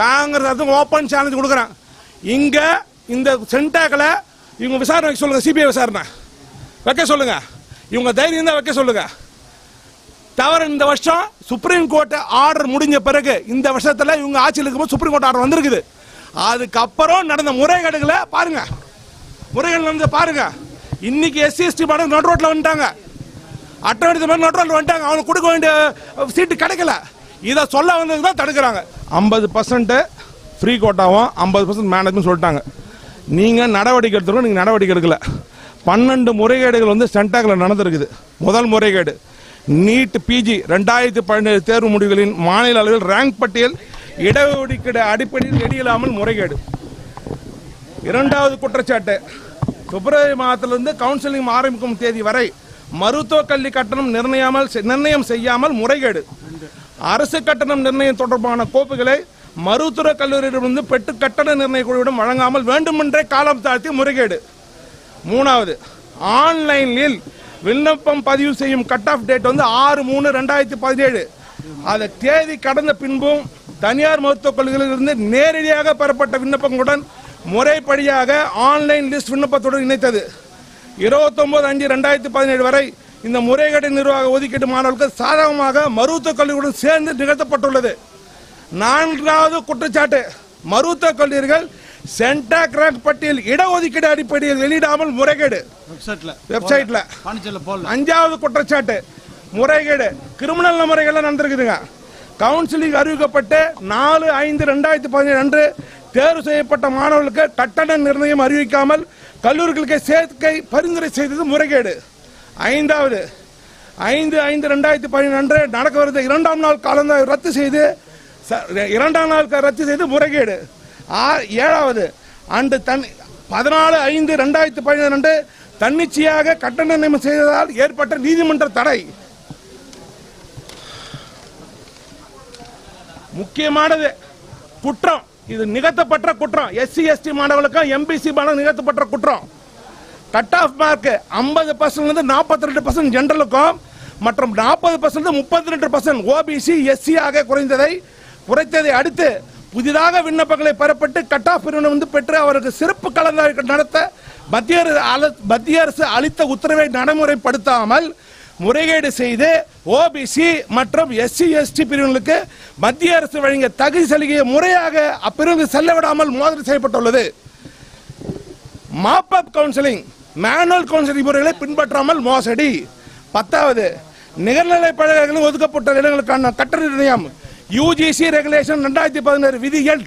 காங்கிரஸ் அதுவும் open challenge கொடுக்குறான். இங்க இந்த சென்டாக்ல இவங்க விசாரணை வைக்க சொல்லுங்க சிபிஐ விசாரணை. வைக்க சொல்லுங்க. இவங்க தைரியம் தான் வைக்க சொல்லுங்க. தவிர இந்த வருஷம் சுப்ரீம் கோர்ட் ஆர்டர் முடிஞ்ச பிறகு இந்த வருஷத்துல இவங்க ஆட்சியில் இருக்கும்போது சுப்ரீம் கோர்ட் ஆர்டர் வந்திருக்குது. அதுக்கப்புறம் நடந்த முறைகேடுகளை பாருங்க. முறைகள் நடந்த பாருங்க. இன்னைக்கு எஸ்சி எஸ்டி மேடம் நடு ரோட்ல வந்துட்டாங்க. அட்டவணை மாதிரி நடு ரோட்டில் வந்துட்டாங்க. அவனுக்கு கொடுக்க வேண்டிய சீட்டு கிடைக்கல. இதை சொல்ல வந்ததுக்கு தான் தடுக்கிறாங்க. ஐம்பது பர்சன்ட்டு ஃப்ரீ கோட்டாவும் ஐம்பது பர்சன்ட் மேனேஜ்மெண்ட் சொல்லிட்டாங்க. நீங்கள் நடவடிக்கை எடுத்துருக்கோம் நீங்கள் நடவடிக்கை எடுக்கல. பன்னெண்டு முறைகேடுகள் வந்து சென்டாக்கில் நடந்திருக்குது. முதல் முறைகேடு. நீட் பிஜி ரெண்டாயிரத்தி பதினேழு தேர்வு முடிவுகளின் மாநில அளவில் ரேங்க் பட்டியல் இடஒதுக்கீடு அடிப்படையில் வெளியில்லாமல் முறைகேடு. இரண்டாவது குற்றச்சாட்டு. பிப்ரவரி மாதத்திலிருந்து கவுன்சிலிங் ஆரம்பிக்கும் தேதி வரை மருத்துவ கல்வி கட்டணம் நிர்ணயாமல் நிர்ணயம் செய்யாமல் முறைகேடு. அரசு கட்டணம் நிர்ணயம் தொடர்பான கோப்புகளை மருத்துவ கல்லூரியிடமிருந்து பெற்று கட்டண நிர்ணய குழுவிடம் வழங்காமல் வேண்டுமென்றே காலம் தாழ்த்தி முறைகேடு. மூணாவது ஆன்லைனில் விண்ணப்பம் பதிவு செய்யும் கட் ஆஃப் டேட் வந்து ஆறு மூணு ரெண்டாயிரத்தி பதினேழு. அதை தேதி கடந்த பின்பும் தனியார் மருத்துவக் கல்லூரிகளிலிருந்து நேரடியாக பெறப்பட்ட விண்ணப்பங்களுடன் முறைப்படியாக ஆன்லைன் லிஸ்ட் விண்ணப்பத்துடன் இணைத்தது. இருபத்தொன்பது அஞ்சு ரெண்டாயிரத்தி பதினேழு வரை இந்த முறைகேடு நிர்வாக ஒதுக்கீட்டு மாணவர்களுக்கு சாதகமாக மருத்துவக் கல்லூரியுடன் சேர்ந்து நிகழ்த்தப்பட்டுள்ளது. நான்காவது குற்றச்சாட்டு மருத்துவக் கல்லூரிகள் சென்டாக் ரேங்க் பட்டியல் இடஒதுக்கீடு அடிப்படையில் வெளியிடாமல் முறைகேடு. வெப்சைட்ல அஞ்சாவது குற்றச்சாட்டு முறைகேடு. கிரிமினல் முறைகள்லாம் நடந்திருக்குதுங்க. கவுன்சிலிங் அறிவிக்கப்பட்டு நாலு ஐந்து ரெண்டாயிரத்தி பதினேழு அன்று தேர்வு செய்யப்பட்ட மாணவர்களுக்கு கட்டண நிர்ணயம் அறிவிக்காமல் கல்லூரிகளுக்கு சேர்க்கை பரிந்துரை செய்தது முறைகேடு. ஐந்தாவது ஐந்து ஐந்து ரெண்டாயிரத்தி பதினொன்று அன்று நடக்கவிருந்த இரண்டாம் நாள் காலந்தாய் ரத்து செய்து ச- இரண்டாம் நாள் ரத்து செய்து முறைகேடு. ஆ- ஏழாவது அன்று தன் பதினாலு ஐந்து ரெண்டாயிரத்தி பதினொன்று தன்னிச்சையாக கட்டண நியமனம் செய்ததால் ஏற்பட்ட நீதிமன்ற தடை. முக்கியமானது குற்றம். இது நிகழ்த்தப்பட்ட குற்றம். எஸ்சி எஸ்டி மாணவர்களுக்கும் எம்பிசி மாணவர்கள் நிகழ்த்தப்பட்ட குற்றம். கட் ஆஃப் மார்க் ஐம்பது பர்சன்ட்லேருந்து நாற்பத்தி ரெண்டு பர்சன்ட் ஜென்ரலுக்கும் மற்றும் நாற்பது பர்சன்ட் முப்பத்தி ரெண்டு பர்சன்ட் ஓபிசி எஸ்சி ஆக குறைந்ததை குறைத்ததை அடுத்து புதிதாக விண்ணப்பங்களை பெறப்பட்டு கட் ஆஃப் பிரிவினை வந்து பெற்று அவருக்கு சிறப்பு கலந்தாய்வு நடத்த மத்திய அரசு மத்திய அரசு அளித்த உத்தரவை நடைமுறைப்படுத்தாமல் முறைகேடு செய்து ஓபிசி மற்றும் எஸ்சி எஸ்டி பிரிவினருக்கு மத்திய அரசு வழங்கிய தகுதி சலுகையை முறையாக அப்பிரிவுக்கு செல்ல விடாமல் மோதல் செய்யப்பட்டுள்ளது. Mop up counselling manual counselling முறைகளை பின்பற்றாமல் மோசடி. பத்தாவது நிகர்நிலை பழகங்கள் ஒதுக்கப்பட்ட இடங்களுக்கான கட்டண நிர்ணயம் யூஜிசி ரெகுலேஷன் ரெண்டாயிரத்தி பதினேழு விதிகள்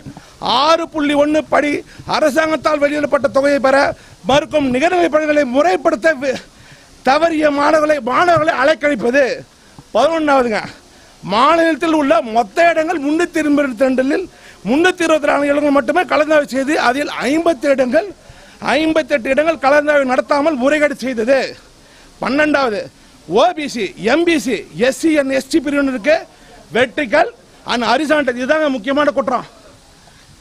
ஆறு புள்ளி ஒன்று படி அரசாங்கத்தால் வெளியிடப்பட்ட தொகையை பெற மறுக்கும் நிகர்நிலை பழகங்களை முறைப்படுத்த தவறிய மாணவர்களை மாணவர்களை அலைக்கழிப்பது. பதினொன்றாவதுங்க மாநிலத்தில் உள்ள மொத்த இடங்கள் முன்னூற்றி இருபத்தி ரெண்டில் முன்னூற்றி இருபத்தி நாலு இடங்கள் மட்டுமே கலந்தாய்வு செய்து அதில் ஐம்பத்தி இடங்கள் ஐம்பத்தி எட்டு இடங்கள் கலந்தாய்வு நடத்தாமல் முறைகேடு செய்தது. பன்னெண்டாவது OBC MBC SC and ST பிரிவினருக்கு வெற்றிகள் அண்ட் ஹரிசாண்டல் இதுதாங்க முக்கியமான குற்றம்.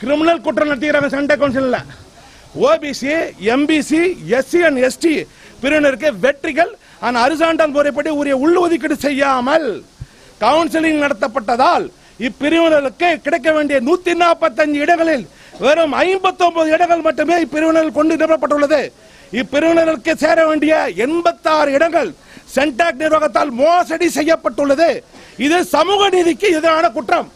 கிரிமினல் குற்றம் நடத்துகிறாங்க சண்டை கவுன்சிலில் OBC MBC SC and ST பிரிவினருக்கு வெற்றிகள் அண்ட் அரிசாண்டல் முறைப்படி உரிய உள்ஒதுக்கீடு செய்யாமல் கவுன்சிலிங் நடத்தப்பட்டதால் இப்பிரிவினருக்கு கிடைக்க வேண்டிய நூத்தி நாற்பத்தஞ்சு இடங்களில் வெறும் 59 இடங்கள் மட்டுமே இப்பிரிவினர்கள் கொண்டு நிரப்பப்பட்டுள்ளது. இப்பிரிவினருக்கு சேர வேண்டிய 86 இடங்கள் சென்டாக் நிர்வாகத்தால் மோசடி செய்யப்பட்டுள்ளது. இது சமூக நீதிக்கு எதிரான குற்றம்.